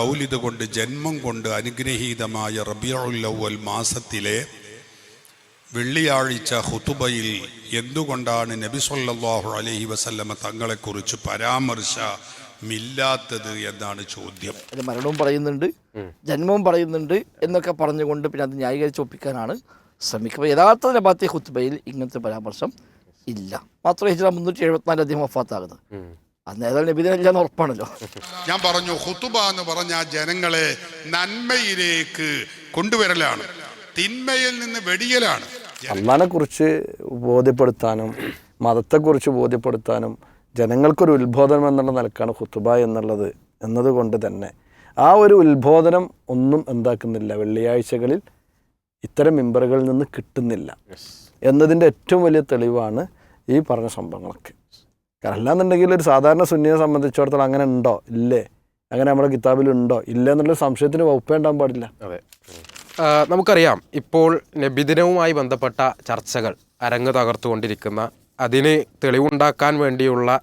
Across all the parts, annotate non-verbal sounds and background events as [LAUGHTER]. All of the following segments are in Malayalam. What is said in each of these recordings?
മൗലിദ് കൊണ്ട് ജന്മം കൊണ്ട് അനുഗ്രഹീതമായ റബിയുല്ലവൽ മാസത്തിലെ വെള്ളിയാഴ്ച ഹുതുബയിൽ എന്തുകൊണ്ടാണ് നബി സല്ലാഹു അലൈഹി വസല്ലമ തങ്ങളെക്കുറിച്ച് പരാമർശമില്ലാത്തത് എന്നാണ് ചോദ്യം. അത് മരണവും പറയുന്നുണ്ട് ജന്മവും പറയുന്നുണ്ട് എന്നൊക്കെ പറഞ്ഞുകൊണ്ട് പിന്നെ അത് ന്യായീകരിച്ച് ഒപ്പിക്കാനാണ് ശ്രമിക്കുക. യഥാർത്ഥ നബാത്തി ഹുത്തുബയിൽ ഇങ്ങനത്തെ പരാമർശം ഇല്ല. മാത്രമേ ഹിജ്റ മുന്നൂറ്റി എഴുപത്തിനാല് അദ്ദേഹം വഫാത്താകുന്നത്. അന്ന് ഏതായാലും ഉറപ്പാണല്ലോ. ഞാൻ പറഞ്ഞു ഹുത്തുബ എന്ന് പറഞ്ഞ ജനങ്ങളെ നന്മയിലേക്ക് കൊണ്ടുവരലാണ് തിന്മയിൽ നിന്ന് വെടിയലാണ്. അള്ളാനെ കുറിച്ച് ബോധ്യപ്പെടുത്താനും മതത്തെക്കുറിച്ച് ബോധ്യപ്പെടുത്താനും ജനങ്ങൾക്കൊരു ഉത്ബോധനം എന്നുള്ള നിലക്കാണ് ഹുത്തുബ എന്നുള്ളത് എന്നതുകൊണ്ട് തന്നെ. ആ ഒരു ഉത്ബോധനം ഒന്നും എന്താക്കുന്നില്ല. വെള്ളിയാഴ്ചകളിൽ ഇത്തരം മെമ്പറുകളിൽ നിന്ന് കിട്ടുന്നില്ല. എന്നതിന്റെ ഏറ്റവും വലിയ തെളിവാണ് ഈ പറഞ്ഞ സംഭവങ്ങളൊക്കെ. കാരണം അല്ലാന്നുണ്ടെങ്കിൽ ഒരു സാധാരണ സുന്നിയെ സംബന്ധിച്ചിടത്തോളം അങ്ങനെ ഉണ്ടോ? ഇല്ലേ? അങ്ങനെ നമ്മുടെ കിതാബിലുണ്ടോ ഇല്ല എന്നുള്ള സംശയത്തിന് വകുപ്പേ ഉണ്ടാകാൻ പാടില്ല. അതെ. നമുക്കറിയാം ഇപ്പോൾ നബിദിനവുമായി ബന്ധപ്പെട്ട ചർച്ചകൾ അരങ്ങ് തകർത്തുകൊണ്ടിരിക്കുന്ന അതിന് തെളിവുണ്ടാക്കാൻ വേണ്ടിയുള്ള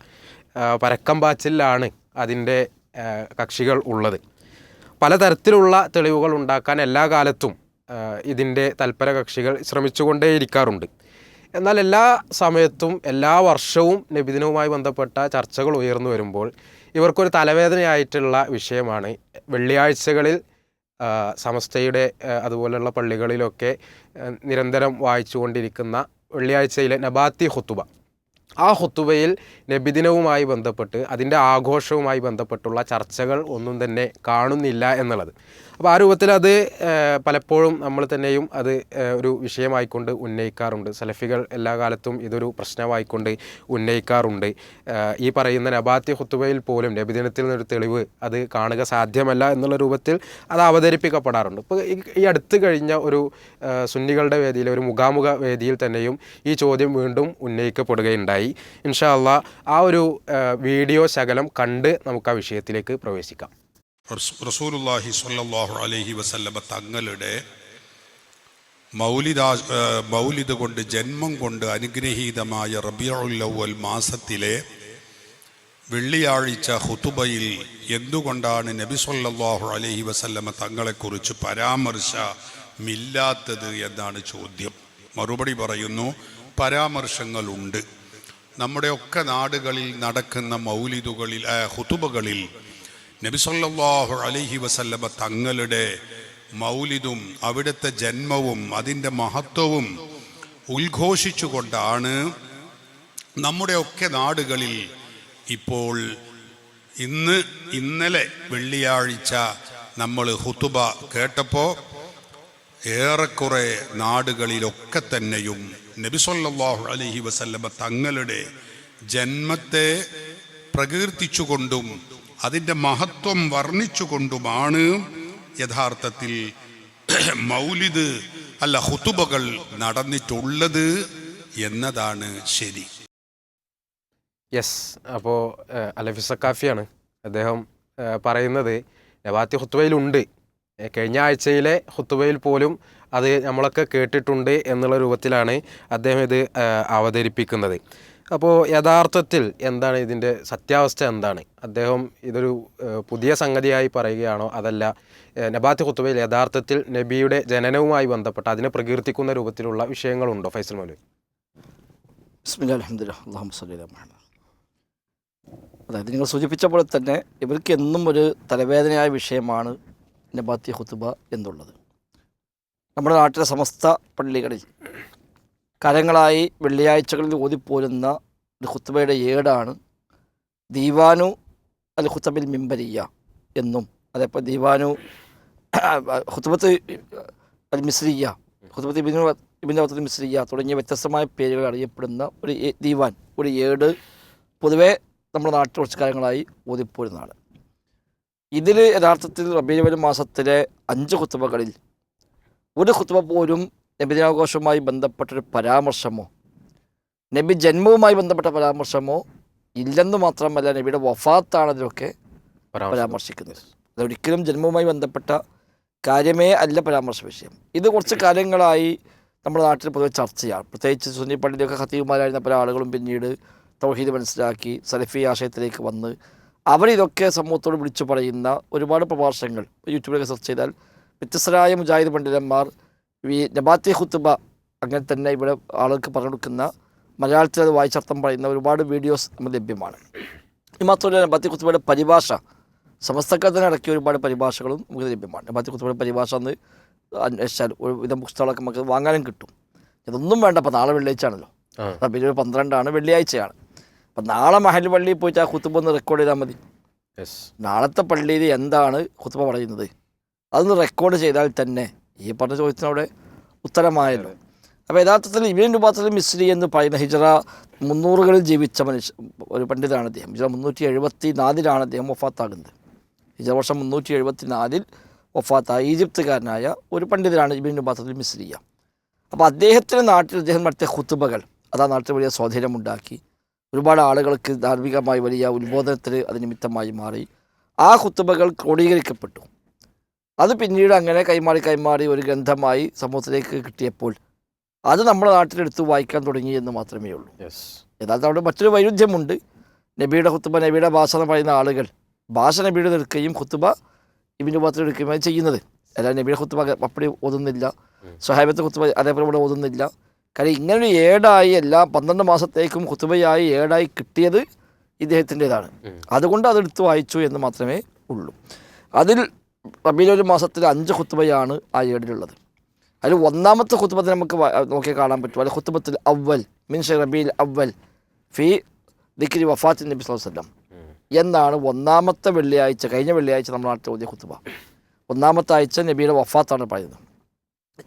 പരക്കം പാച്ചിലാണ് അതിന്റെ കക്ഷികൾ ഉള്ളത്. പലതരത്തിലുള്ള തെളിവുകൾ ഉണ്ടാക്കാൻ എല്ലാ കാലത്തും ഇതിന്റെ തൽപര കക്ഷികൾ ശ്രമിച്ചുകൊണ്ടേയിരിക്കാറുണ്ട്. എന്നാൽ എല്ലാ സമയത്തും എല്ലാ വർഷവും നബിദിനവുമായി ബന്ധപ്പെട്ട ചർച്ചകൾ ഉയർന്നു വരുമ്പോൾ ഇവർക്കൊരു തലവേദനയായിട്ടുള്ള വിഷയമാണ്. വെള്ളിയാഴ്ചകളിൽ സമസ്തയുടെ അതുപോലെയുള്ള പള്ളികളിലൊക്കെ നിരന്തരം വായിച്ചുകൊണ്ടിരിക്കുന്ന വെള്ളിയാഴ്ചയിലെ നബാത്തി ഹുത്തുബ ആ ഹുത്തുബയിൽ നബിദിനവുമായി ബന്ധപ്പെട്ട് അതിന്റെ ആഘോഷവുമായി ബന്ധപ്പെട്ടുള്ള ചർച്ചകൾ ഒന്നും തന്നെ കാണുന്നില്ല എന്നുള്ളത്. അപ്പോൾ ആ രൂപത്തിൽ അത് പലപ്പോഴും നമ്മൾ തന്നെയും അത് ഒരു വിഷയമായിക്കൊണ്ട് ഉന്നയിക്കാറുണ്ട്. സലഫികൾ എല്ലാ കാലത്തും ഇതൊരു പ്രശ്നമായിക്കൊണ്ട് ഉന്നയിക്കാറുണ്ട്. ഈ പറയുന്ന നബാത്തി ഹുത്തുബയിൽ പോലും നബിദിനത്തിൽ നിന്നൊരു തെളിവ് അത് കാണുക സാധ്യമല്ല എന്നുള്ള രൂപത്തിൽ അത് അവതരിപ്പിക്കപ്പെടാറുണ്ട്. ഇപ്പോൾ ഈ അടുത്ത് കഴിഞ്ഞ ഒരു സുന്നികളുടെ വേദിയിൽ ഒരു മുഖാമുഖ വേദിയിൽ തന്നെയും ഈ ചോദ്യം വീണ്ടും ഉന്നയിക്കപ്പെടുകയുണ്ടായി. ഇൻഷാ ഇൻഷാല്ല ആ ഒരു വീഡിയോ ശകലം കണ്ട് നമുക്ക് ആ വിഷയത്തിലേക്ക് പ്രവേശിക്കാം. റസ്- റസൂലുള്ളാഹി സ്വല്ലല്ലാഹു അലൈഹി വസല്ലമ തങ്ങളുടെ മൗലിദാ മൗലിദ് കൊണ്ട് ജന്മം കൊണ്ട് അനുഗ്രഹീതമായ റബിയുല്ലവൽ മാസത്തിലെ വെള്ളിയാഴ്ച ഹുതുബയിൽ എന്തുകൊണ്ടാണ് നബി സല്ലല്ലാഹു അലൈഹി വസല്ലമ തങ്ങളെക്കുറിച്ച് പരാമർശമില്ലാത്തത് എന്നാണ് ചോദ്യം. മറുപടി പറയുന്നു പരാമർശങ്ങളുണ്ട്. നമ്മുടെയൊക്കെ നാടുകളിൽ നടക്കുന്ന മൗലിദുകളിൽ ഹുതുബകളിൽ നബി സല്ലല്ലാഹു അലൈഹി വസല്ലമ തങ്ങളുടെ മൗലിദും അവിടുത്തെ ജന്മവും അതിന്റെ മഹത്വവും ഉദ്ഘോഷിച്ചുകൊണ്ടാണ് നമ്മുടെയൊക്കെ നാടുകളിൽ ഇപ്പോൾ ഇന്ന് ഇന്നലെ വെള്ളിയാഴ്ച നമ്മൾ ഹുതുബ കേട്ടപ്പോൾ ഏറെക്കുറെ നാടുകളിലൊക്കെ തന്നെയും നബിസൊല്ലാഹു അലഹി വസല്ലമ തങ്ങളുടെ ജന്മത്തെ പ്രകീർത്തിച്ചുകൊണ്ടും അതിന്റെ മഹത്വം വർണിച്ചുകൊണ്ടുമാണ് യഥാർത്ഥത്തിൽ മൗലിദ് അല്ല ഹുതുബകൾ നടന്നിട്ടുള്ളത് എന്നതാണ് ശരി. യെസ് അപ്പോൾ അലഫി സക്കാഫിയാണ് അദ്ദേഹം പറയുന്നത്. നവാത്തി ഹുത്തുബയിലുണ്ട് കഴിഞ്ഞ ആഴ്ചയിലെ ഹുത്തുബയിൽ പോലും അത് നമ്മളൊക്കെ കേട്ടിട്ടുണ്ട് എന്നുള്ള രൂപത്തിലാണ് അദ്ദേഹം ഇത് അവതരിപ്പിക്കുന്നത്. അപ്പോൾ യഥാർത്ഥത്തിൽ എന്താണ് ഇതിന്റെ സത്യാവസ്ഥ എന്താണ്? അദ്ദേഹം ഇതൊരു പുതിയ സംഗതിയായി പറയുകയാണോ അതല്ല? നബാത്ത് കുത്തുബയിൽ യഥാർത്ഥത്തിൽ നബിയുടെ ജനനവുമായി ബന്ധപ്പെട്ട് അതിനെ പ്രകീർത്തിക്കുന്ന രൂപത്തിലുള്ള വിഷയങ്ങളുണ്ടോ ഫൈസൽ മൗലവി? അതായത് നിങ്ങൾ സൂചിപ്പിച്ച പോലെ തന്നെ ഇവർക്ക് എന്നും ഒരു തലവേദനയായ വിഷയമാണ് നബാത്തി ഹുത്തുബ എന്നുള്ളത്. നമ്മുടെ നാട്ടിലെ സമസ്ത പള്ളികളിൽ കരങ്ങളായി വെള്ളിയാഴ്ചകളിൽ ഓതിപ്പോരുന്ന ഒരു ഖുത്തബയുടെ ഏടാണ് ദീവാനു അൽ ഖുത്തബിൽ മിമ്പരിയ എന്നും അതേപോലെ ദീവാനു ഖുത്തബത്ത് അൽ മിസ്രിയ ഖുത്തബത്ത് ഇബിനു ഇബിൻ മിസ്രിയ തുടങ്ങിയ വ്യത്യസ്തമായ പേരുകൾ അറിയപ്പെടുന്ന ഒരു ദീവാൻ ഒരു ഏട് പൊതുവേ നമ്മുടെ നാട്ടിൽ കുറച്ച് കാലങ്ങളായി ഓതിപ്പോരുന്നതാണ്. ഇതിൽ യഥാർത്ഥത്തിൽ റബീലവൽ മാസത്തിലെ അഞ്ച് കുത്തുബകളിൽ ഒരു കുത്തുമ പോലും നബിദിനാഘോഷവുമായി ബന്ധപ്പെട്ടൊരു പരാമർശമോ നബി ജന്മവുമായി ബന്ധപ്പെട്ട പരാമർശമോ ഇല്ലെന്ന് മാത്രമല്ല നബിയുടെ വഫാത്താണ് അതിലൊക്കെ പരാമർശിക്കുന്നത്. അതൊരിക്കലും ജന്മവുമായി ബന്ധപ്പെട്ട കാര്യമേ അല്ല പരാമർശ വിഷയം. ഇത് കുറച്ച് കാലങ്ങളായി നമ്മുടെ നാട്ടിൽ പൊതുവെ ചർച്ചയാണ്. പ്രത്യേകിച്ച് സുന്നി പള്ളിയിലൊക്കെ ഹത്തീവുമാരായിരുന്ന പല ആളുകളും പിന്നീട് തൗഹീദ് മനസ്സിലാക്കി സലഫി ആശയത്തിലേക്ക് വന്ന് അവരിതൊക്കെ സമൂഹത്തോട് വിളിച്ചു പറയുന്ന ഒരുപാട് പ്രഭാഷണങ്ങൾ യൂട്യൂബിലൊക്കെ സെർച്ച് ചെയ്താൽ വ്യത്യസ്തരായ മുജാഹിദ് പണ്ഡിതന്മാർ ഈ നബാത്തി ഹുത്തുബ അങ്ങനെ തന്നെ ഇവിടെ ആളുകൾക്ക് പറഞ്ഞു കൊടുക്കുന്ന മലയാളത്തിൽ അത് വായിച്ചർത്ഥം പറയുന്ന ഒരുപാട് വീഡിയോസ് നമ്മൾ ലഭ്യമാണ്. ഈ മാത്രമല്ല നബാത്തി ഹുത്തുബയുടെ പരിഭാഷ സമസ്തക്കാർ തന്നെ ഒരുപാട് പരിഭാഷകളും നമുക്ക് ലഭ്യമാണ്. നബാത്തി ഹുത്തുബയുടെ പരിഭാഷ എന്ന് അന്വേഷിച്ചാൽ ഒരു വിധം പുസ്തകങ്ങളൊക്കെ നമുക്ക് വാങ്ങാനും കിട്ടും. ഇതൊന്നും വേണ്ട അപ്പോൾ നാളെ വെള്ളിയാഴ്ച ആണല്ലോ പിന്നെ പന്ത്രണ്ടാണ് വെള്ളിയാഴ്ചയാണ്. അപ്പം നാളെ മഹൽ പള്ളിയിൽ പോയിട്ട് ആ കുത്തുബ ഒന്ന് റെക്കോർഡ് ചെയ്താൽ മതി. നാളത്തെ പള്ളിയിൽ എന്താണ് കുത്തുബ പറയുന്നത്? അതൊന്ന് റെക്കോർഡ് ചെയ്താൽ തന്നെ ഈ പറഞ്ഞ ചോദ്യത്തിനവിടെ ഉത്തരമായല്ലോ. അപ്പോൾ യഥാർത്ഥത്തിൽ ഇബിൻ രുബാത്തിൽ മിസ്രി എന്ന് പറയുന്ന ഹിജറ മുന്നൂറുകളിൽ ജീവിച്ച മനുഷ്യ ഒരു പണ്ഡിതാണ് അദ്ദേഹം. ഹിജറ മുന്നൂറ്റി എഴുപത്തി നാലിലാണ് അദ്ദേഹം വഫാത്താകുന്നത്. ഹിജറ വർഷം മുന്നൂറ്റി എഴുപത്തി നാലിൽ വഫാത്തായ ഈജിപ്തുകാരനായ ഒരു പണ്ഡിതനാണ് ഇബിൻ രുബാത്തിൽ മിസ്രിയ അപ്പോൾ അദ്ദേഹത്തിന്റെ നാട്ടിൽ അദ്ദേഹം നടത്തിയ ഹുത്തുബകൾ അത് ആ നാട്ടിൽ വലിയ സ്വാധീനമുണ്ടാക്കി ഒരുപാട് ആളുകൾക്ക് ധാർമ്മികമായി വലിയ ഉത്ബോധനത്തിന് അത് നിമിത്തമായി മാറി. ആ ഹുത്തുബകൾ ക്രോഡീകരിക്കപ്പെട്ടു. അത് പിന്നീട് അങ്ങനെ കൈമാറി കൈമാറി ഒരു ഗ്രന്ഥമായി സമൂഹത്തിലേക്ക് കിട്ടിയപ്പോൾ അത് നമ്മുടെ നാട്ടിലെടുത്ത് വായിക്കാൻ തുടങ്ങി എന്ന് മാത്രമേ ഉള്ളൂ. യെസ് യഥാർത്ഥം അവിടെ മറ്റൊരു വൈരുദ്ധ്യമുണ്ട്. നബിയുടെ ഹുത്തുബ നബിയുടെ ഭാഷ എന്ന് പറയുന്ന ആളുകൾ ഭാഷ നബിയുടെ എടുക്കുകയും ഹുത്തുബ ഇബിന്റെ പാത്രം എടുക്കുകയും ചെയ്യുന്നത്. അല്ലാതെ നബിയുടെ ഹുത്തുബ അപ്പടി ഓതുന്നില്ല. സ്വഹാബത്തെ ഹുത്തുബ അതേപോലെ ഇവിടെ ഓതുന്നില്ല. കാര്യം ഇങ്ങനൊരു ഏടായി എല്ലാ പന്ത്രണ്ട് മാസത്തേക്കും ഹുത്തുബയായി ഏടായി കിട്ടിയത് ഇദ്ദേഹത്തിന്റെതാണ്. അതുകൊണ്ട് അതെടുത്ത് വായിച്ചു എന്ന് മാത്രമേ ഉള്ളൂ. അതിൽ റബീലൊരു മാസത്തിൽ അഞ്ച് ഖുത്തുബയാണ് ആ ഏടിലുള്ളത് അതിൽ ഒന്നാമത്തെ ഖുത്തുബത്തിൽ നമുക്ക് നോക്കി കാണാൻ പറ്റും. അതിൽ ഖുത്തുബത്തിൽ അവൽ മിൻ ഷെ റബീൽ അവൽ ഫി ദിക്രി വഫാത്ത് നബി വസല്ലം. എന്നാണ് ഒന്നാമത്തെ വെള്ളിയാഴ്ച കഴിഞ്ഞ വെള്ളിയാഴ്ച നമ്മുടെ നാട്ടിൽ ഓതിയ ഖുത്തുബ ഒന്നാമത്തെ ആഴ്ച നബിയുടെ വഫാത്താണ് പറയുന്നത്.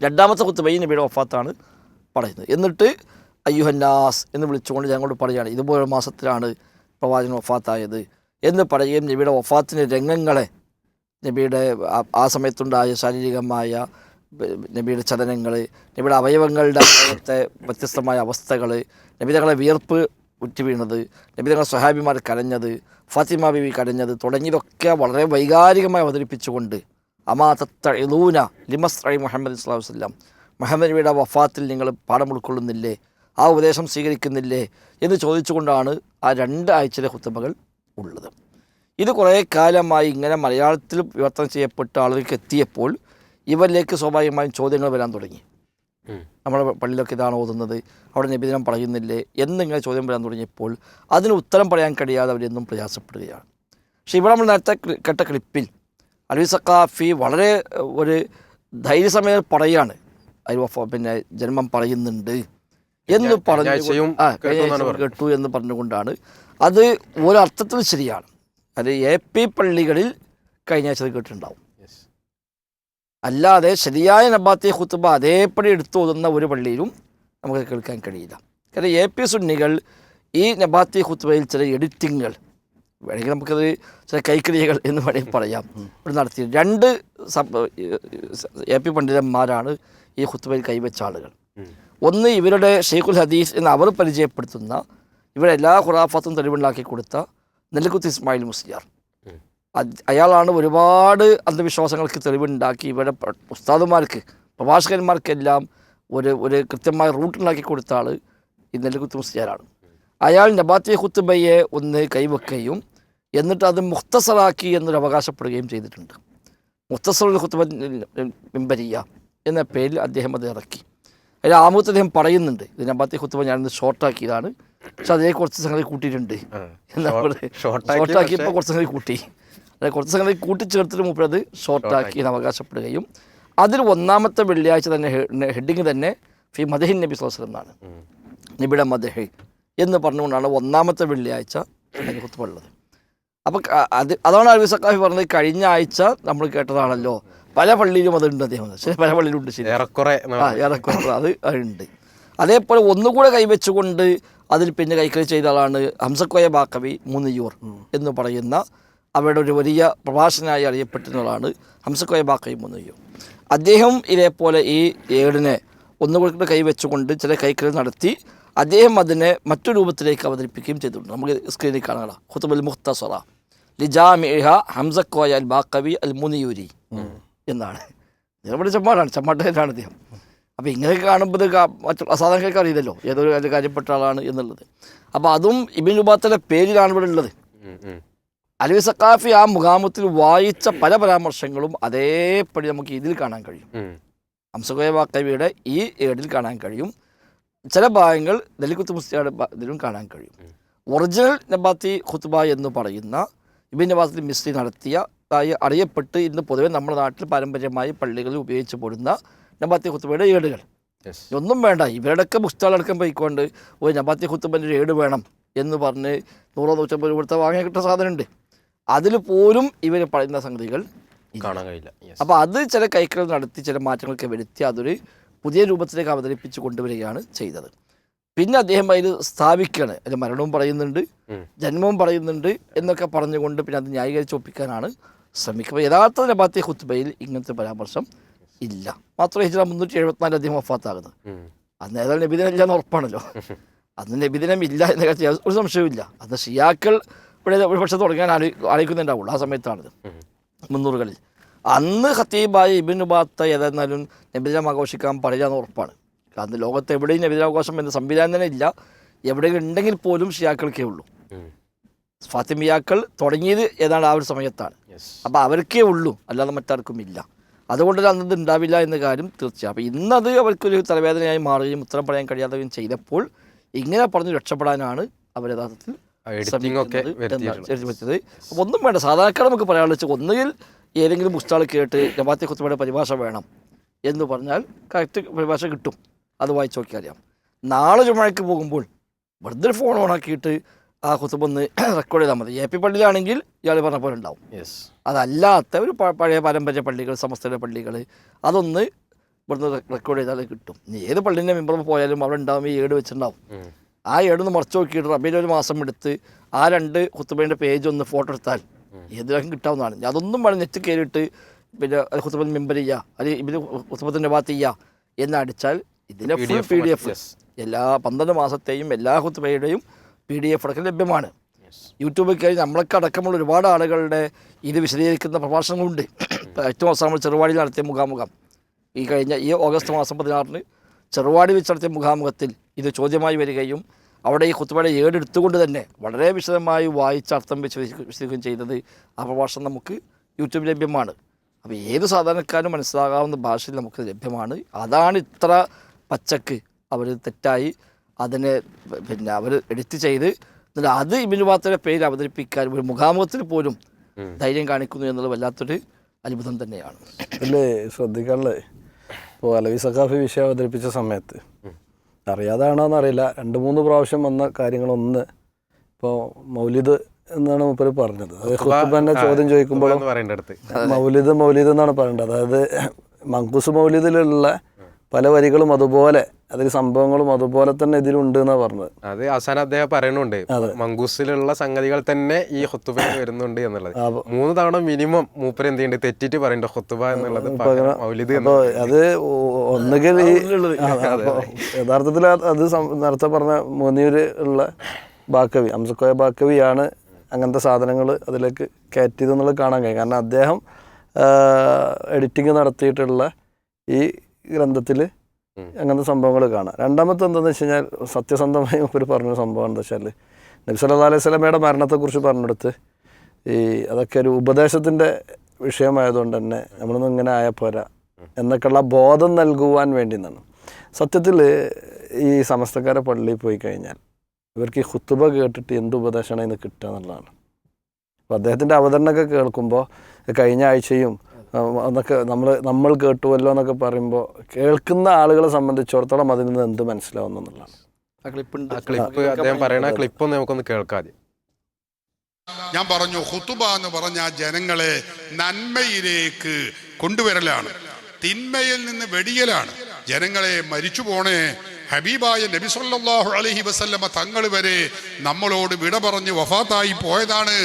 രണ്ടാമത്തെ കുത്തുബ ഈ നബിയുടെ വഫാത്താണ് പറയുന്നത്. എന്നിട്ട് അയ്യുഹന്നാസ് എന്ന് വിളിച്ചുകൊണ്ട് ഞങ്ങളോട് പറയുകയാണ് ഇതുപോലെ മാസത്തിലാണ് പ്രവാചകൻ വഫാത്തായത് എന്ന് പറയുകയും നബിയുടെ വഫാത്തിന്റെ രംഗങ്ങളെ നബിയുടെ ആ- സമയത്തുണ്ടായ ശാരീരികമായ നബിയുടെ ചലനങ്ങൾ നബിയുടെ അവയവങ്ങളുടെ അവിടുത്തെ വ്യത്യസ്തമായ അവസ്ഥകൾ നബിതകളെ വിയർപ്പ് ഉറ്റി വീണത് നബി സ്വഹാബിമാർ കരഞ്ഞത് ഫാത്തിമ ബിബി കരഞ്ഞത് തുടങ്ങിയതൊക്കെ വളരെ വൈകാരികമായി അവതരിപ്പിച്ചുകൊണ്ട് അമാ തത്തൂന ലിമസ് അലി മുഹമ്മദ് ഇസ്ലാം വസ്ലാം മുഹമ്മദ് നബിയുടെ വഫാത്തിൽ നിങ്ങൾ പാഠം ഉൾക്കൊള്ളുന്നില്ലേ ആ ഉപദേശം സ്വീകരിക്കുന്നില്ലേ എന്ന് ചോദിച്ചുകൊണ്ടാണ് ആ രണ്ട് ആഴ്ചയിലെ കുത്തുമകൾ ഉള്ളത്. ഇത് കുറേ കാലമായി ഇങ്ങനെ മലയാളത്തിൽ വിവർത്തനം ചെയ്യപ്പെട്ട ആളുകൾക്ക് എത്തിയപ്പോൾ ഇവരിലേക്ക് സ്വാഭാവികമായും ചോദ്യങ്ങൾ വരാൻ തുടങ്ങി. നമ്മുടെ പള്ളിയിലൊക്കെ ഇതാണ് ഓതുന്നത് അവിടെ നിബിധനം പറയുന്നില്ലേ എന്നിങ്ങനെ ചോദ്യം വരാൻ തുടങ്ങിയപ്പോൾ അതിന് ഉത്തരം പറയാൻ കഴിയാതെ അവരെന്നും പ്രയാസപ്പെടുകയാണ്. പക്ഷേ ഇവിടെ നമ്മൾ നേരത്തെ കെട്ട ക്ലിപ്പിൽ അലി സക്കാഫി വളരെ ഒരു ധൈര്യസമയം പറയാണ്. അതിൽ വഫ- പിന്നെ ജന്മം പറയുന്നുണ്ട് എന്ന് പറഞ്ഞു ആ കേട്ടു എന്ന് പറഞ്ഞുകൊണ്ടാണ് അത് ഒരർത്ഥത്തിൽ ശരിയാണ്. അത് എ പി പള്ളികളിൽ കഴിഞ്ഞ ആഴ്ച കേട്ടിട്ടുണ്ടാവും. അല്ലാതെ ശരിയായ നബാത്തി ഹുത്തുബ അതേപടി എടുത്തു ഓതുന്ന ഒരു പള്ളിയിലും നമുക്ക് കേൾക്കാൻ കഴിയില്ല. കാരണം എ പി സുന്നികൾ ഈ നബാത്തി ഹുത്തുബയിൽ ചില എഡിറ്റിങ്ങുകൾ വേണമെങ്കിൽ നമുക്കത് ചില കൈക്രിയകൾ എന്ന് വേണമെങ്കിൽ പറയാം. ഇവിടെ നടത്തി രണ്ട് എ പി പണ്ഡിതന്മാരാണ് ഈ ഹുത്തുബയിൽ കൈവച്ച ആളുകൾ. ഒന്ന് ഇവരുടെ ഷെയ്ഖുൽ ഹദീസ് എന്ന് അവർ പരിചയപ്പെടുത്തുന്ന ഇവരെല്ലാ ഖുറാഫത്തും തെളിവുണ്ടാക്കി കൊടുത്ത നെല്ലിക്കുത്ത് ഇസ്മായിൽ മുസ്ലിയാർ. അയാളാണ് ഒരുപാട് അന്ധവിശ്വാസങ്ങൾക്ക് തെളിവുണ്ടാക്കി ഇവരുടെ ഉസ്താദുമാർക്ക് പ്രഭാഷകന്മാർക്കെല്ലാം ഒരു ഒരു കൃത്യമായ റൂട്ടുണ്ടാക്കി കൊടുത്ത ആൾ ഈ നെല്ലിക്കുത്ത് മുസ്ലിയാരാണ്. അയാൾ നബാത്തി ഖുത്തുബയെ ഒന്ന് കൈവെക്കുകയും എന്നിട്ട് അത് മുഖ്തസറാക്കി എന്നൊരു അവകാശപ്പെടുകയും ചെയ്തിട്ടുണ്ട്. മുഖ്തസറുൽ ഖുത്തുബ മിമ്പരിയ എന്ന പേരിൽ അദ്ദേഹം അത് ഇറക്കി. അതിൽ ആമുഖത്ത് അദ്ദേഹം പറയുന്നുണ്ട് ഇത് നബാത്തി ഖുത്തുബ ഞാനിന്ന് ഷോർട്ടാക്കിയതാണ് പക്ഷെ അതിനെ കുറച്ച് സംഗതി കൂട്ടിയിട്ടുണ്ട്. എന്നാ പറയുക? ഷോർട്ടാക്കിയപ്പോൾ കുറച്ച് സംഗതി കൂട്ടി. അതായത് കുറച്ച് സംഗതി കൂട്ടിച്ചേർത്തിട്ട് മുപ്പത് ഷോർട്ടാക്കി എന്ന് അവകാശപ്പെടുകയും അതിൽ ഒന്നാമത്തെ വെള്ളിയാഴ്ച തന്നെ ഹെഡിങ് തന്നെ ഫി മദഹിൻ നബി സ്വലം എന്നാണ്. നബിയുടെ മദഹ് എന്ന് പറഞ്ഞുകൊണ്ടാണ് ഒന്നാമത്തെ വെള്ളിയാഴ്ച കുത്തുപള്ളത് അപ്പോൾ അത് അതാണ് അലവി സക്കാഫി പറഞ്ഞത് കഴിഞ്ഞ ആഴ്ച നമ്മൾ കേട്ടതാണല്ലോ. പല പള്ളിയിലും അതുണ്ട് അദ്ദേഹം. ശരി പല പള്ളിയിലുണ്ട് ശരി. ഏറെക്കുറെ ആ ഏറെക്കുറെ. അത് ഉണ്ട്. അതേപോലെ ഒന്നുകൂടെ കൈവച്ചുകൊണ്ട് അതിൽ പിന്നെ കൈക്കറി ചെയ്ത ആളാണ് ഹംസക്കോയ ബാക്കവി മൂന്നിയൂർ എന്ന് പറയുന്ന അവരുടെ ഒരു വലിയ പ്രഭാഷകനായി അറിയപ്പെട്ടിരുന്നതാണ് ഹംസക്കോയ ബാക്കവി മൂന്നിയൂർ. അദ്ദേഹം ഇതേപോലെ ഈ ഏടിനെ ഒന്നുകൂടി കൈവച്ചുകൊണ്ട് ചില കൈക്കറി നടത്തി അദ്ദേഹം അതിനെ മറ്റു രൂപത്തിലേക്ക് അവതരിപ്പിക്കുകയും ചെയ്തിട്ടുണ്ട്. നമുക്ക് സ്ക്രീനിൽ കാണാം. ഖുത്തുബുൽ മുഖ്തസറ. ലിജാമിഹ ഹംസക്കോയ അൽ ബാക്കവി അൽ മുനിയൂരി എന്നാണ്. ഇവിടെ ചമ്മാടാണ്. അദ്ദേഹം. അപ്പോൾ ഇങ്ങനെയൊക്കെ കാണുമ്പോൾ മറ്റു അസാധാരണക്കാർക്ക് അറിയില്ലല്ലോ. ഏതൊരു കാര്യം കാര്യപ്പെട്ട ആളാണ് എന്നുള്ളത്. അപ്പോൾ അതും ഇബിൻ ലുബാത്തയുടെ പേരിലാണ് ഇവിടെ ഉള്ളത്. അലവി സക്കാഫി ആ മുഖാമത്തിൽ വായിച്ച പല പരാമർശങ്ങളും അതേപടി നമുക്ക് ഇതിൽ കാണാൻ കഴിയും. അംസകോയ വാക്കവിയുടെ ഈ ഏടിൽ കാണാൻ കഴിയും. ചില ഭാഗങ്ങൾ ദലിക്കുത്ത് മുസ്ലിയുടെ ഇതിലും കാണാൻ കഴിയും. ഒറിജിനൽ നബാത്തി ഖുത്ബ എന്ന് പറയുന്ന ഇബിൻ നബാത്തിൽ മിസ്ലി നടത്തിയ അറിയപ്പെട്ട് ഇന്ന് പൊതുവെ നമ്മുടെ നാട്ടിൽ പാരമ്പര്യമായി പള്ളികളിൽ ഉപയോഗിച്ച് പോരുന്ന നബാത്തി ഖുത്ബയുടെ ഏടുകൾ. ഒന്നും വേണ്ട ഇവരുടെയൊക്കെ പുസ്തകങ്ങളടക്കം പോയിക്കൊണ്ട് ഒരു നബാത്തി ഖുത്തുബന്റെ ഒരു ഏട് വേണം എന്ന് പറഞ്ഞ് നൂറോ നൂറ്റമ്പത് രൂപ കൊടുത്താൽ വാങ്ങാൻ കിട്ടുന്ന സാധനമുണ്ട്. അതിൽ പോലും ഇവർ പറയുന്ന സംഗതികൾ. കാണാൻ കഴിയില്ല. അപ്പോൾ അത് ചില കൈക്കൾ നടത്തി ചില മാറ്റങ്ങളൊക്കെ വരുത്തി അതൊരു പുതിയ രൂപത്തിലേക്ക് അവതരിപ്പിച്ച് കൊണ്ടുവരികയാണ് ചെയ്തത്. പിന്നെ അദ്ദേഹം അതിൽ സ്ഥാപിക്കുകയാണ്. അതിൽ മരണവും പറയുന്നുണ്ട് ജന്മവും പറയുന്നുണ്ട് എന്നൊക്കെ പറഞ്ഞുകൊണ്ട് പിന്നെ അത് ന്യായീകരിച്ച് ഒപ്പിക്കാനാണ് ശ്രമിക്കുക യഥാർത്ഥ നബാത്തി ഹുത്ബയിൽ ഇങ്ങനത്തെ പരാമർശം ഇല്ല. മാത്രമേ ഹിജ്റ മുന്നൂറ്റി എഴുപത്തിനാല് അദ്ദേഹം വഫാത്താകുന്നത്. അന്ന് ഏതായാലും നബിദിനം ഇല്ല എന്ന് ഉറപ്പാണല്ലോ. [LAUGHS] അന്ന് നബിദിനം ഇല്ല എന്ന കാര്യത്തിൽ ഒരു സംശയവുമില്ല. അന്ന് ഷിയാക്കൾ ഇവിടെ ഒരു പക്ഷെ തുടങ്ങാൻ ആലോ ആലോചിക്കുന്നുണ്ടാവുള്ളൂ. ആ സമയത്താണിത്. മുന്നൂറുകളിൽ. അന്ന് ഹത്തീബായി ഇബിൻ ബാത്ത ഏതായിരുന്നാലും നബിദിനം ആഘോഷിക്കാൻ പാടില്ല എന്ന് ഉറപ്പാണ്. അന്ന് ലോകത്ത് എവിടെയും നബിദിനാഘോഷം എന്ന സംവിധാനം തന്നെ ഇല്ല. എവിടെയെങ്കിലും ഉണ്ടെങ്കിൽ പോലും ഷിയാക്കൾക്കേ ഉള്ളൂ. ഫാത്തിമിയാക്കൾ തുടങ്ങിയത് ഏതാണ്ട് ആ ഒരു സമയത്താണ്. അപ്പോൾ അവർക്കേ ഉള്ളൂ. അല്ലാതെ മറ്റാർക്കും ഇല്ല. അതുകൊണ്ട് അന്നത് ഉണ്ടാവില്ല എന്ന കാര്യം തീർച്ചയായും അപ്പോൾ ഇന്നത് അവർക്കൊരു തലവേദനയായി മാറുകയും ഉത്തരം പറയാൻ കഴിയാതെയും ചെയ്തപ്പോൾ ഇങ്ങനെ പറഞ്ഞ് രക്ഷപ്പെടാനാണ് അവർ യഥാർത്ഥത്തിൽ വരുത്തിയത് അപ്പോൾ ഒന്നും വേണ്ട സാധാരണക്കാർ നമുക്ക് പറയാനുള്ള വെച്ചാൽ ഒന്നുകിൽ ഏതെങ്കിലും പുസ്തകം കേട്ട് ജമാഅത്തെ കുത്തുമയുടെ പരിഭാഷ വേണം എന്ന് പറഞ്ഞാൽ കറക്റ്റ് പരിഭാഷ കിട്ടും. അത് വായിച്ചു നോക്കിയാൽ അറിയാം. നാളെ ചുമഴയ്ക്ക് പോകുമ്പോൾ വെറുതെ ഫോൺ ഓണാക്കിയിട്ട് ആ കുത്തുബൊന്ന് റെക്കോർഡ് [CLEARS THROAT] ചെയ്താൽ മതി. എ പി പള്ളിയിലാണെങ്കിൽ ഇയാൾ പറഞ്ഞ പോലെ ഉണ്ടാവും. യെസ് അതല്ലാത്ത ഒരു പഴയ പാരമ്പര്യ പള്ളികൾ സമസ്തയുടെ പള്ളികൾ അതൊന്ന് ഇവിടുന്ന് റെക്കോർഡ് ചെയ്താൽ കിട്ടും. ഇനി ഏത് പള്ളിന്റെ മെമ്പർ പോയാലും അവിടെ ഉണ്ടാവും ഈ ഏട് വെച്ചിട്ടുണ്ടാവും. ആ ഏടൊന്ന് മറച്ചു നോക്കിയിട്ട് റബീൽ ഒരു മാസം എടുത്ത് ആ രണ്ട് കുത്തുബേന്റെ പേജ് ഒന്ന് ഫോട്ടോ എടുത്താൽ ഏതിലും കിട്ടാവുന്നതാണ്. ഞാൻ അതൊന്നും വേണം നെറ്റ് കയറിയിട്ട് പിന്നെ കുത്തുബൻ മെമ്പർ ചെയ്യുക അല്ലെങ്കിൽ ഇവർ കുത്തുബത്തിന്റെ ഭാഗത്ത് ചെയ്യുക എന്നടിച്ചാൽ ഇതിന്റെ ഫുൾ പി ഡി എഫ് എല്ലാ പന്ത്രണ്ട് മാസത്തെയും എല്ലാ കുത്തുബയുടെയും പി ഡി എഫ് അടക്കം ലഭ്യമാണ്. യൂട്യൂബിൽ കയറി നമ്മളൊക്കെ അടക്കമുള്ള ഒരുപാട് ആളുകളുടെ ഇത് വിശദീകരിക്കുന്ന പ്രഭാഷണങ്ങളുണ്ട്. ഏറ്റവും അവസാനം നമ്മൾ ചെറുവാടിയിൽ നടത്തിയ മുഖാമുഖം. ഈ കഴിഞ്ഞ ഈ ഓഗസ്റ്റ് മാസം പതിനാറിന് ചെറുവാടി വെച്ച് നടത്തിയ മുഖാമുഖത്തിൽ ഇത് ചോദ്യമായി വരികയും അവിടെ ഈ കുത്തുപാടെ ഏടെടുത്തുകൊണ്ട് തന്നെ വളരെ വിശദമായി വായിച്ച് അർത്ഥം വെച്ച് വിശദീകരിക്കുകയും ചെയ്തത് ആ പ്രഭാഷണം നമുക്ക് യൂട്യൂബിൽ ലഭ്യമാണ്. അപ്പോൾ ഏത് സാധാരണക്കാരനും മനസ്സിലാകാവുന്ന ഭാഷയിൽ നമുക്ക് ലഭ്യമാണ്. അതാണ് ഇത്ര പച്ചക്ക് അവർ തെറ്റായി അതിനെ പിന്നെ അവർ എഡിറ്റ് ചെയ്ത് എന്നിട്ട് അത് ഇബിനു ബാത്തയുടെ പേര് അവതരിപ്പിക്കാൻ ഒരു മുഖാമുഖത്തിൽ പോലും ധൈര്യം കാണിക്കുന്നു എന്നുള്ള വല്ലാത്തൊരു അത്ഭുതം തന്നെയാണ്. പിന്നെ ശ്രദ്ധിക്കാനുള്ളത് ഇപ്പോൾ അലവി സഖാഫി വിഷയം അവതരിപ്പിച്ച സമയത്ത് അറിയാതാണോ എന്നറിയില്ല രണ്ട് മൂന്ന് പ്രാവശ്യം വന്ന കാര്യങ്ങളൊന്ന് ഇപ്പോൾ മൗലിദ് എന്നാണ് മൂപ്പര് പറഞ്ഞത്. അത് ഖുത്തുബന്നെ ചോദ്യം ചോദിക്കുമ്പോഴും എന്ന് മൗലിദ് മൗലിദ് എന്നാണ് പറയേണ്ടത്. അതായത് മങ്കുസ് മൗലിദിലുള്ള പല വരികളും അതുപോലെ അതിൽ സംഭവങ്ങളും അതുപോലെ തന്നെ ഇതിലുണ്ട് എന്നാ പറഞ്ഞത്. അത് അവസാനം അദ്ദേഹം പറയുന്നുണ്ട് മങ്കൂസിലുള്ള സംഗതികൾ തന്നെ ഈ ഹൊത്തുബ [COUGHS] വരുന്നുണ്ട് എന്നുള്ളത്. മൂന്ന് തവണ മിനിമം മൂപ്പര് എന്ത് ചെയ്യുന്നുണ്ട്? തെറ്റിട്ട് പറയുന്നുണ്ട് ഹൊത്തുബ എന്നുള്ളത് മൗലിദ് അപ്പോൾ അത് ഒന്നുകിൽ യഥാർത്ഥത്തിൽ അത് നേരത്തെ പറഞ്ഞ മോനിയൂര് ഉള്ള ബാക്കവി അംസക്കോയ ബാക്കവിയാണ് അങ്ങനത്തെ സാധനങ്ങൾ അതിലേക്ക് കയറ്റിയത് എന്നുള്ളത് കാണാൻ കഴിയും. കാരണം അദ്ദേഹം എഡിറ്റിംഗ് നടത്തിയിട്ടുള്ള ഈ ഗ്രന്ഥത്തിൽ. അങ്ങനത്തെ സംഭവങ്ങൾ കാണാം. രണ്ടാമത്തെ എന്താണെന്ന് വെച്ച് കഴിഞ്ഞാൽ സത്യസന്ധമായി ഒരു പറഞ്ഞ സംഭവം എന്താ വെച്ചാൽ നബി സല്ലല്ലാഹു അലൈഹി സ്വലമയുടെ മരണത്തെക്കുറിച്ച് പറഞ്ഞെടുത്ത് ഈ അതൊക്കെ ഒരു ഉപദേശത്തിന്റെ വിഷയമായതുകൊണ്ട് തന്നെ നമ്മളൊന്നും ഇങ്ങനെ ആയ പോരാ എന്നൊക്കെയുള്ള ബോധം നൽകുവാൻ വേണ്ടി എന്നാണ് സത്യത്തിൽ ഈ സമസ്തക്കാരെ പള്ളിയിൽ പോയി കഴിഞ്ഞാൽ ഇവർക്ക് ഈ ഹുത്തുബ കേട്ടിട്ട് എന്ത് ഉപദേശമാണ് ഇന്ന് കിട്ടുക എന്നുള്ളതാണ്. അപ്പോൾ അദ്ദേഹത്തിന്റെ അവതരണമൊക്കെ കേൾക്കുമ്പോൾ കഴിഞ്ഞ ആഴ്ചയും അതൊക്കെ നമ്മൾ നമ്മൾ കേട്ടുവല്ലോ എന്നൊക്കെ പറയുമ്പോൾ കേൾക്കുന്ന ആളുകളെ സംബന്ധിച്ചിടത്തോളം അതിൽ നിന്ന് എന്ത് മനസ്സിലാവുന്നു എന്നുള്ളതാണ്. ആ ക്ലിപ്പ് ആ ക്ലിപ്പ് അദ്ദേഹം പറയണ ക്ലിപ്പ് ഒന്ന് നമുക്കൊന്ന് ഞാൻ പറഞ്ഞു ഹുത്തുബ എന്ന് പറഞ്ഞ ജനങ്ങളെ നന്മയിലേക്ക് കൊണ്ടുവരലാണ്. തിന്മയിൽ നിന്ന് വെടിയലാണ്. ജനങ്ങളെ മരിച്ചു പോണേ. ഹബീബായ നബി സല്ലാഹു അലൈഹി വസല്ലമ തങ്ങൾ വരെ നമ്മളോട് വിട പറഞ്ഞ് വഫാത്തായി പോയതാണ്.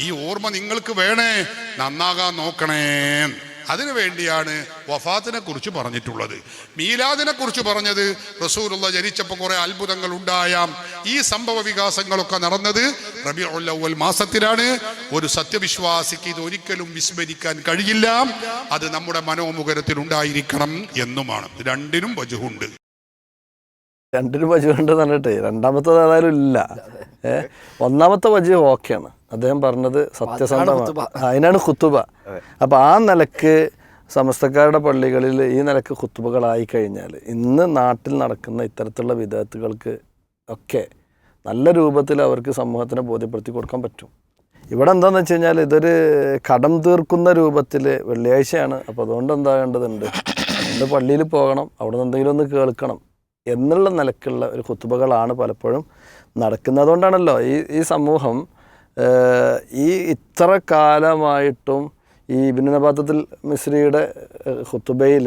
ഈ ഓർമ്മ നിങ്ങൾക്ക് വേണേ. നന്നാകാൻ നോക്കണേ അതിനു വേണ്ടിയാണ് വഫാത്തിനെ കുറിച്ച് പറഞ്ഞിട്ടുള്ളത്. മീലാദിനെ കുറിച്ച് പറഞ്ഞത് റസൂലുള്ള ജനിച്ചപ്പോൾ കുറെ അത്ഭുതങ്ങൾ ഉണ്ടായാം. ഈ സംഭവ വികാസങ്ങളൊക്കെ നടന്നത് റബി അവ്വൽ മാസത്തിലാണ്. ഒരു സത്യവിശ്വാസിക്ക് ഇത് ഒരിക്കലും വിസ്മരിക്കാൻ കഴിയില്ല. അത് നമ്മുടെ മനോമുഖരത്തിൽ ഉണ്ടായിരിക്കണം എന്നുമാണ്. രണ്ടിനും വജുഹുണ്ട്. രണ്ടിനും വജുണ്ട് പറഞ്ഞിട്ട് രണ്ടാമത്തത് ഏതായാലും ഇല്ല. ഒന്നാമത്തെ വജു ഓക്കെയാണ്. അദ്ദേഹം പറഞ്ഞത് സത്യസന്ധമാണ്. അതിനാണ് ഖുത്തുബ. അപ്പോൾ ആ നിലയ്ക്ക് സമസ്തക്കാരുടെ പള്ളികളിൽ ഈ നിലയ്ക്ക് കുത്തുബകളായി കഴിഞ്ഞാൽ ഇന്ന് നാട്ടിൽ നടക്കുന്ന ഇത്തരത്തിലുള്ള വിധേയത്തുകൾക്ക് ഒക്കെ നല്ല രൂപത്തിൽ അവർക്ക് സമൂഹത്തിനെ ബോധ്യപ്പെടുത്തി കൊടുക്കാൻ പറ്റും. ഇവിടെ എന്താണെന്ന് വെച്ച് കഴിഞ്ഞാൽ ഇതൊരു കടം തീർക്കുന്ന രൂപത്തിൽ വെള്ളിയാഴ്ചയാണ്. അപ്പോൾ അതുകൊണ്ട് എന്താ വേണ്ടതുണ്ട്? ഒന്ന് പള്ളിയിൽ പോകണം അവിടെ നിന്ന് എന്തെങ്കിലും ഒന്ന് കേൾക്കണം എന്നുള്ള നിലക്കുള്ള ഒരു കുത്തുബകളാണ് പലപ്പോഴും നടക്കുന്നത്. അതുകൊണ്ടാണല്ലോ ഈ ഈ സമൂഹം ഈ ഇത്ര കാലമായിട്ടും ഈ ഇബിനുനബാത്തത്തിൽ മിശ്രിയുടെ ഹുത്തുബയിൽ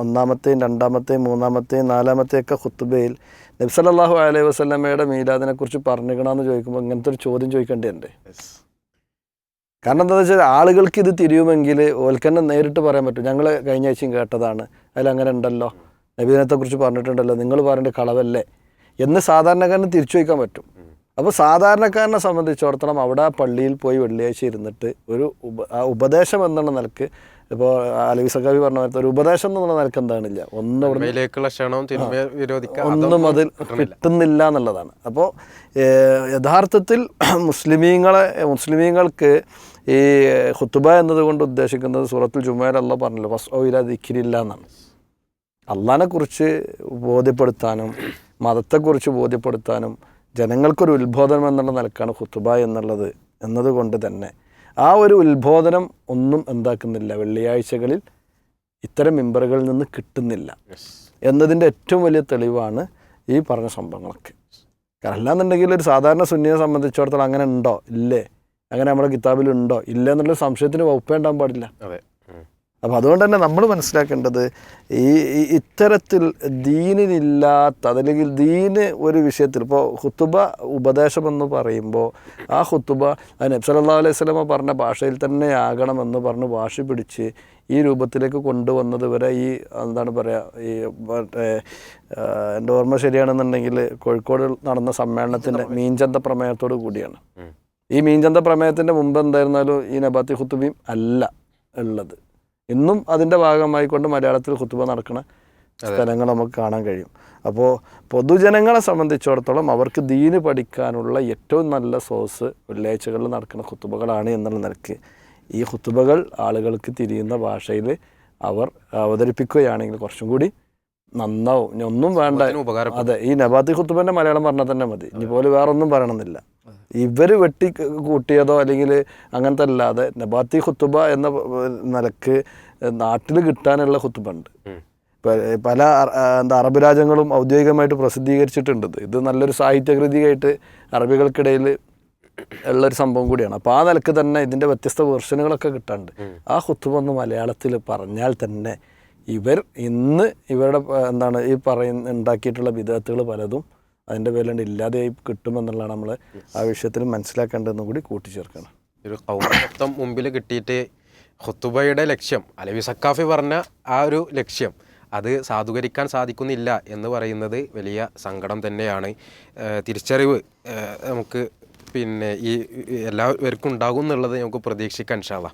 ഒന്നാമത്തെയും രണ്ടാമത്തെയും മൂന്നാമത്തെയും നാലാമത്തെയൊക്കെ ഹുത്തുബയിൽ നബ്സലല്ലാഹു അലൈഹി വസ്ലമയുടെ മീലാദിനെക്കുറിച്ച് പറഞ്ഞിരിക്കണമെന്ന് പറഞ്ഞിക്കണമെന്ന് ചോദിക്കുമ്പോൾ ഇങ്ങനത്തെ ഒരു ചോദ്യം ചോദിക്കേണ്ടതുണ്ട് കാരണം എന്താണെന്ന് വെച്ചാൽ ആളുകൾക്ക് ഇത് തിരിയുമെങ്കിൽ ഓൽക്കന്നെ നേരിട്ട് പറയാൻ പറ്റും. ഞങ്ങൾ കഴിഞ്ഞ ആഴ്ചയും കേട്ടതാണ്. അതിലങ്ങനെ ഉണ്ടല്ലോ. നബീദിനത്തെക്കുറിച്ച് പറഞ്ഞിട്ടുണ്ടല്ലോ. നിങ്ങൾ പറയേണ്ട കളവല്ലേ? എന്ന് സാധാരണക്കാരന് തിരിച്ചു വയ്ക്കാൻ പറ്റും. അപ്പോൾ സാധാരണക്കാരനെ സംബന്ധിച്ചിടത്തോളം അവിടെ പള്ളിയിൽ പോയി വെള്ളിയാഴ്ച ഇരുന്നിട്ട് ഒരു ഉപ ആ ഉപദേശം എന്നുള്ള നിലയ്ക്ക് ഇപ്പോൾ അലവി സഖാവി പറഞ്ഞ പോലത്തെ ഒരു ഉപദേശം എന്നുള്ള നിലയ്ക്ക് എന്താണില്ല. ഒന്ന് ഒന്നും അതിൽ കിട്ടുന്നില്ല എന്നുള്ളതാണ്. അപ്പോൾ യഥാർത്ഥത്തിൽ [CLEARS THROAT] മുസ്ലിമീങ്ങളെ മുസ്ലിമീങ്ങൾക്ക് ഈ ഖുത്തുബ എന്നതുകൊണ്ട് ഉദ്ദേശിക്കുന്നത് സൂറത്തുൽ ജുമേൽ അല്ല പറഞ്ഞല്ലോ ഫസ് ഓയില ദിക്കിരില്ല എന്നാണ്. അള്ളഹാനെ കുറിച്ച് ബോധ്യപ്പെടുത്താനും മതത്തെക്കുറിച്ച് ബോധ്യപ്പെടുത്താനും ജനങ്ങൾക്കൊരു ഉത്ബോധനം എന്നുള്ള നിലക്കാണ് ഖുത്തുബ എന്നുള്ളത് എന്നതുകൊണ്ട് തന്നെ ആ ഒരു ഉത്ബോധനം ഒന്നും എന്താക്കുന്നില്ല. വെള്ളിയാഴ്ചകളിൽ ഇത്തരം മെമ്പറുകളിൽ നിന്ന് കിട്ടുന്നില്ല. എന്നതിന്റെ ഏറ്റവും വലിയ തെളിവാണ് ഈ പറഞ്ഞ സംഭവങ്ങളൊക്കെ. കാരണം അല്ലാന്നുണ്ടെങ്കിൽ ഒരു സാധാരണ സുന്നിയെ സംബന്ധിച്ചിടത്തോളം അങ്ങനെ ഉണ്ടോ? ഇല്ലേ? അങ്ങനെ നമ്മുടെ കിതാബിലുണ്ടോ ഇല്ല എന്നുള്ള സംശയത്തിന് വകുപ്പേണ്ടാൻ പാടില്ല. അതെ. അപ്പോൾ അതുകൊണ്ട് തന്നെ നമ്മൾ മനസ്സിലാക്കേണ്ടത് ഈ ഇത്തരത്തിൽ ദീനിനില്ലാത്ത അതല്ലെങ്കിൽ ദീന് ഒരു വിഷയത്തിൽ ഇപ്പോൾ ഹുത്തുബ ഉപദേശമെന്ന് പറയുമ്പോൾ ആ ഹുത്തുബ അത് നബ്സല്ലാ അലൈഹി സ്വലമ പറഞ്ഞ ഭാഷയിൽ തന്നെ ആകണമെന്ന് പറഞ്ഞ് വാശി പിടിച്ച് ഈ രൂപത്തിലേക്ക് കൊണ്ടുവന്നത് വരെ ഈ എന്താണ് പറയുക ഈ മറ്റേ എന്റെ ഓർമ്മ ശരിയാണെന്നുണ്ടെങ്കിൽ കോഴിക്കോട് നടന്ന സമ്മേളനത്തിന്റെ മീൻചന്ത പ്രമേയത്തോട് കൂടിയാണ്. ഈ മീൻചന്ത പ്രമേയത്തിന്റെ മുമ്പ് എന്തായിരുന്നാലും ഈ നബാത്തി ഹുത്തുബിയും അല്ല ഉള്ളത്. ഇന്നും അതിന്റെ ഭാഗമായിക്കൊണ്ട് മലയാളത്തിൽ കുത്തുബ നടക്കുന്ന സ്ഥലങ്ങൾ നമുക്ക് കാണാൻ കഴിയും. അപ്പോൾ പൊതുജനങ്ങളെ സംബന്ധിച്ചിടത്തോളം അവർക്ക് ദീന് പഠിക്കാനുള്ള ഏറ്റവും നല്ല സോഴ്സ് വെള്ളിയാഴ്ചകളിൽ നടക്കുന്ന കുത്തുബകളാണ് എന്നുള്ള നിലയ്ക്ക് ഈ കുത്തുബകൾ ആളുകൾക്ക് തിരിയുന്ന ഭാഷയിൽ അവർ അവതരിപ്പിക്കുകയാണെങ്കിൽ കുറച്ചും കൂടി നന്നാവും. ഇനി ഒന്നും വേണ്ട അതെ ഈ നബാത്തി കുത്തുബന്റെ മലയാളം പറഞ്ഞാൽ തന്നെ മതി. ഇനി പോലെ വേറൊന്നും പറയണമെന്നില്ല. ഇവർ വെട്ടി കൂട്ടിയതോ അല്ലെങ്കിൽ അങ്ങനത്തെ അല്ലാതെ നബാത്തി ഖുത്തുബ എന്ന നിലയ്ക്ക് നാട്ടിൽ കിട്ടാനുള്ള ഖുത്തുബ ഉണ്ട് പല എന്താ അറബ് രാജ്യങ്ങളും ഔദ്യോഗികമായിട്ട് പ്രസിദ്ധീകരിച്ചിട്ടുണ്ട്. ഇത്. ഇത് നല്ലൊരു സാഹിത്യകൃതിയായിട്ട് അറബികൾക്കിടയിൽ ഉള്ളൊരു സംഭവം കൂടിയാണ്. അപ്പോൾ ആ നിലയ്ക്ക് തന്നെ ഇതിന്റെ വ്യത്യസ്ത വേർഷനുകളൊക്കെ കിട്ടാണ്ട് ആ ഖുത്തുബ ഒന്ന് മലയാളത്തിൽ പറഞ്ഞാൽ തന്നെ ഇവർ ഇന്ന് ഇവരുടെ എന്താണ് ഈ പറയുന്ന ഉണ്ടാക്കിയിട്ടുള്ള വിധത്തുകൾ പലതും അതിന്റെ പേരിലുണ്ട് ഇല്ലാതെയായി കിട്ടുമെന്നുള്ളതാണ് നമ്മൾ ആ വിഷയത്തിൽ മനസ്സിലാക്കേണ്ടതെന്ന് കൂടി കൂട്ടിച്ചേർക്കണം ഒരു കൗമത്വം മൊത്തം മുമ്പിൽ കിട്ടിയിട്ട് ഹുത്തുബയുടെ ലക്ഷ്യം അലവി സക്കാഫി പറഞ്ഞ ആ ഒരു ലക്ഷ്യം അത് സാധൂകരിക്കാൻ സാധിക്കുന്നില്ല എന്ന് പറയുന്നത് വലിയ സങ്കടം തന്നെയാണ്. തിരിച്ചറിവ് നമുക്ക് പിന്നെ ഈ എല്ലാവർക്കും ഉണ്ടാകും എന്നുള്ളത് നമുക്ക് പ്രതീക്ഷിക്കാൻ ഷാള